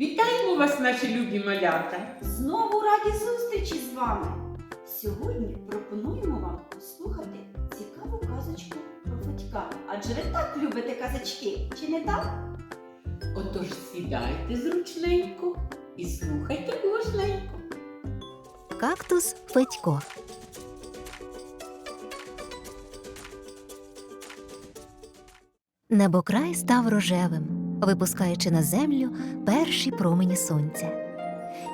Вітаємо вас, наші любі малята! Знову раді зустрічі з вами. Сьогодні пропонуємо вам послухати цікаву казочку про Федька. Адже ви так любите казочки, чи не так? Отож сідайте зручненько і слухайте уважненько. Кактус Федько. Небокрай став рожевим, випускаючи на землю перші промені сонця.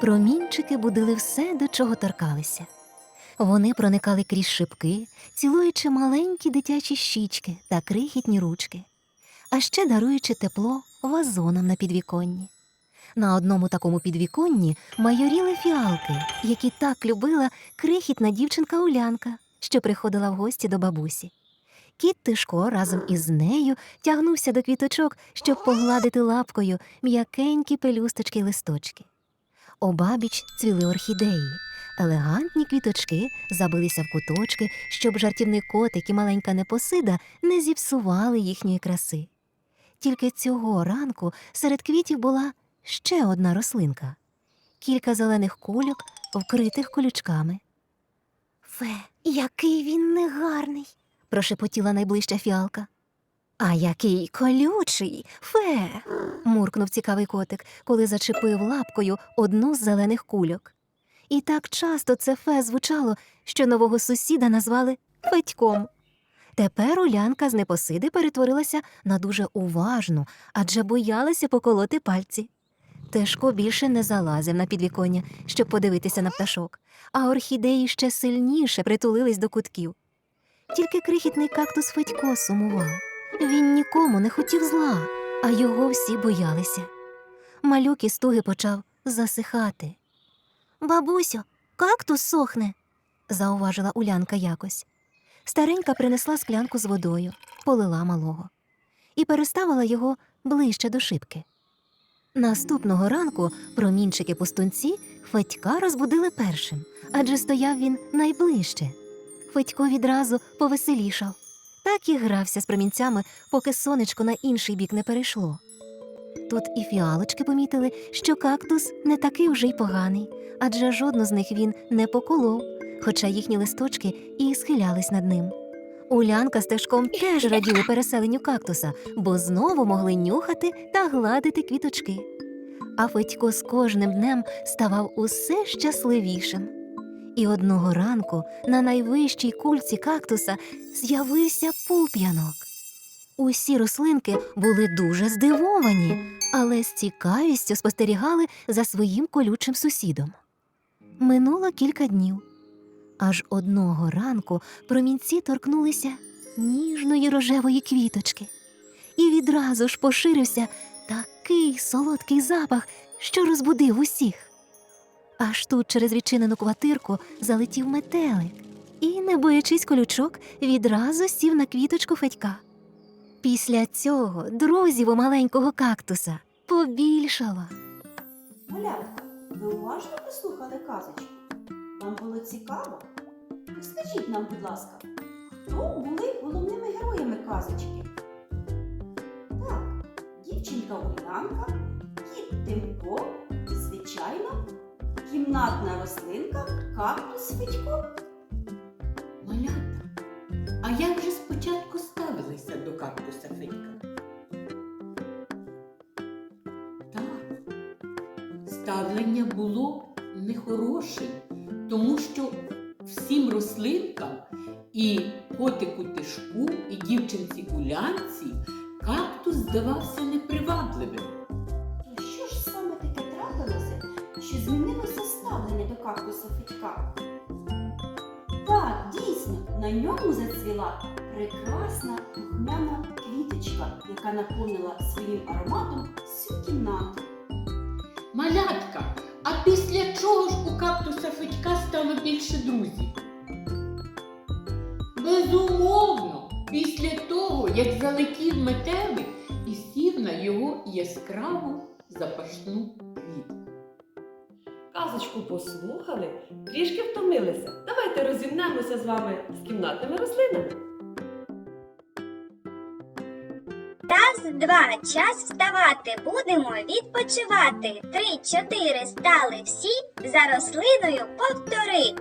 Промінчики будили все, до чого торкалися. Вони проникали крізь шибки, цілуючи маленькі дитячі щічки та крихітні ручки, а ще даруючи тепло вазонам на підвіконні. На одному такому підвіконні майоріли фіалки, які так любила крихітна дівчинка Улянка, що приходила в гості до бабусі. Кіт Тишко разом із нею тягнувся до квіточок, щоб погладити лапкою м'якенькі пелюсточки листочки. Обабіч цвіли орхідеї. Елегантні квіточки забилися в куточки, щоб жартівний котик і маленька непосида не зіпсували їхньої краси. Тільки цього ранку серед квітів була ще одна рослинка, кілька зелених кульок, вкритих колючками. Фе, який він негарний, прошепотіла найближча фіалка. А який колючий, фе. муркнув цікавий котик, коли зачепив лапкою одну з зелених кульок. І так часто це фе звучало, що нового сусіда назвали Федьком. Тепер Улянка з непосиди перетворилася на дуже уважну, адже боялася поколоти пальці. Тешко більше не залазив на підвіконня, щоб подивитися на пташок, а орхідеї ще сильніше притулились до кутків. Тільки крихітний кактус Федько сумував. Він нікому не хотів зла, а його всі боялися. Малюк із туги почав засихати. Бабусю, кактус сохне, зауважила Улянка якось. Старенька принесла склянку з водою, полила малого і переставила його ближче до шибки. Наступного ранку промінчики пустунці Федька розбудили першим, адже стояв він найближче. Федько відразу повеселішав. Так і грався з промінцями, поки сонечко на інший бік не перейшло. Тут і фіалочки помітили, що кактус не такий уже й поганий, адже жодну з них він не поколов, хоча їхні листочки і схилялись над ним. Улянка з Тешком теж раділи переселенню кактуса, бо знову могли нюхати та гладити квіточки. А Федько з кожним днем ставав усе щасливішим. І одного ранку на найвищій кульці кактуса з'явився пуп'янок. Усі рослинки були дуже здивовані, але з цікавістю спостерігали за своїм колючим сусідом. Минуло кілька днів. Аж одного ранку промінці торкнулися ніжної рожевої квіточки, і відразу ж поширився такий солодкий запах, що розбудив усіх. Аж тут через відчинену квартирку залетів метелик і, не боячись колючок, відразу сів на квіточку Федька. Після цього друзів у маленького кактуса побільшало. Малятка, ви уважно послухали казочку? Вам було цікаво? Розкажіть нам, будь ласка, хто були головними героями казочки? Так, дівчинка Улянка, кіт Тимко кімнатна рослинка кактус Федько. Малята, а як же спочатку ставилися до кактуса Федька? Так, ставлення було нехороше, тому що всім рослинкам і котику тишку, і дівчинці гулянці кактус здавався непривабливим. Що ж саме таке трапилося, що змінилося ставлення до кактуса Федька? Так, дійсно, на ньому зацвіла прекрасна духмяна квіточка, яка наповнила своїм ароматом всю кімнату. Малятка, а після чого ж у кактуса Федька стало більше друзів? Безумовно, після того, як залетів метелик і сів на його яскраву запашну квітку. Казочку послухали, трішки втомилися. Давайте розімнемося з вами з кімнатними рослинами. Раз, два, час вставати. Будемо відпочивати. Три, чотири стали всі. За рослиною повтори.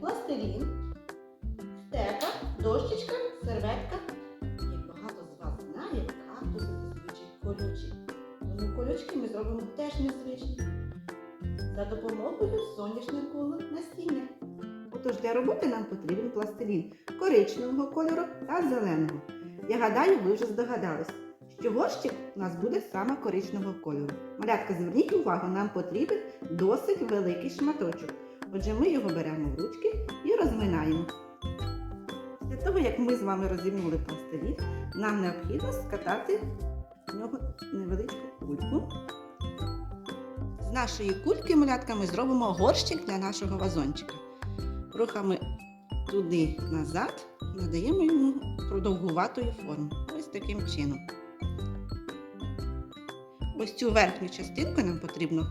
Пластилін, стека, дощечка, серветка. Як багато з вас знає, кактуси зазвичай колючі. Тому колючки ми зробимо теж незвичні. За допомогою сонячного насіння. Отож для роботи нам потрібен пластилін коричневого кольору та зеленого. Я гадаю, ви вже здогадались, що горщик у нас буде саме коричневого кольору. Малятка, зверніть увагу, нам потрібен досить великий шматочок. Отже, ми його беремо в ручки і розминаємо. Для того, як ми з вами розімнули пластилін, нам необхідно скатати з нього невеличку кульку. З нашої кульки малятка ми зробимо горщик для нашого вазончика. Рухами туди назад надаємо йому продовгуватої форми. Ось таким чином. Ось цю верхню частинку нам потрібно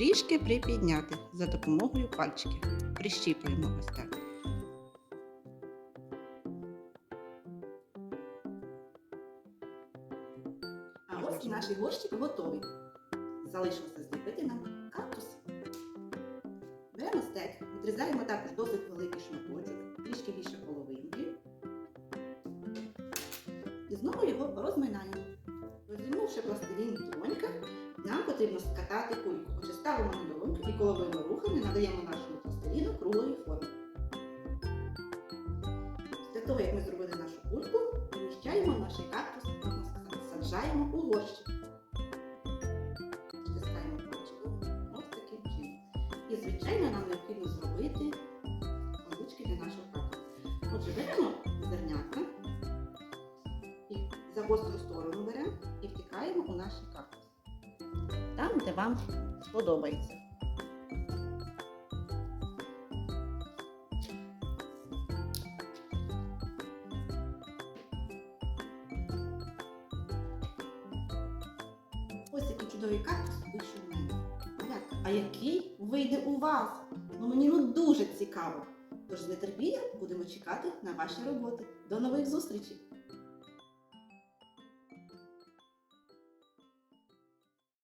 трішки припідняти за допомогою пальчиків. Прищіпуємо ось так. А ось наш горщик готовий. Залишилося зліпити нам кактус. Беремо стек, відрізаємо також досить великий шматочок, трішки більше половинки. І знову його розминаємо. Розімнувши пластилін в долоньках, нам потрібно скатати на долоньку і коловими рухами надаємо нашому пластиліну круглої форми. Після того, як ми зробили нашу кульку, поміщаємо наш кактус, саджаємо у горщик. Стискаємо пальчиком ось таким чином. І, звичайно, нам необхідно зробити колючки для нашого кактуса. Отже, беремо зернятка і за гостру сторону беремо і втикаємо у наш кактус. Там, де вам сподобається. Ось такий чудовий кактус вийшов у мене. А який вийде у вас? Ну мені ну дуже цікаво. Тож з нетерпінням будемо чекати на ваші роботи. До нових зустрічей!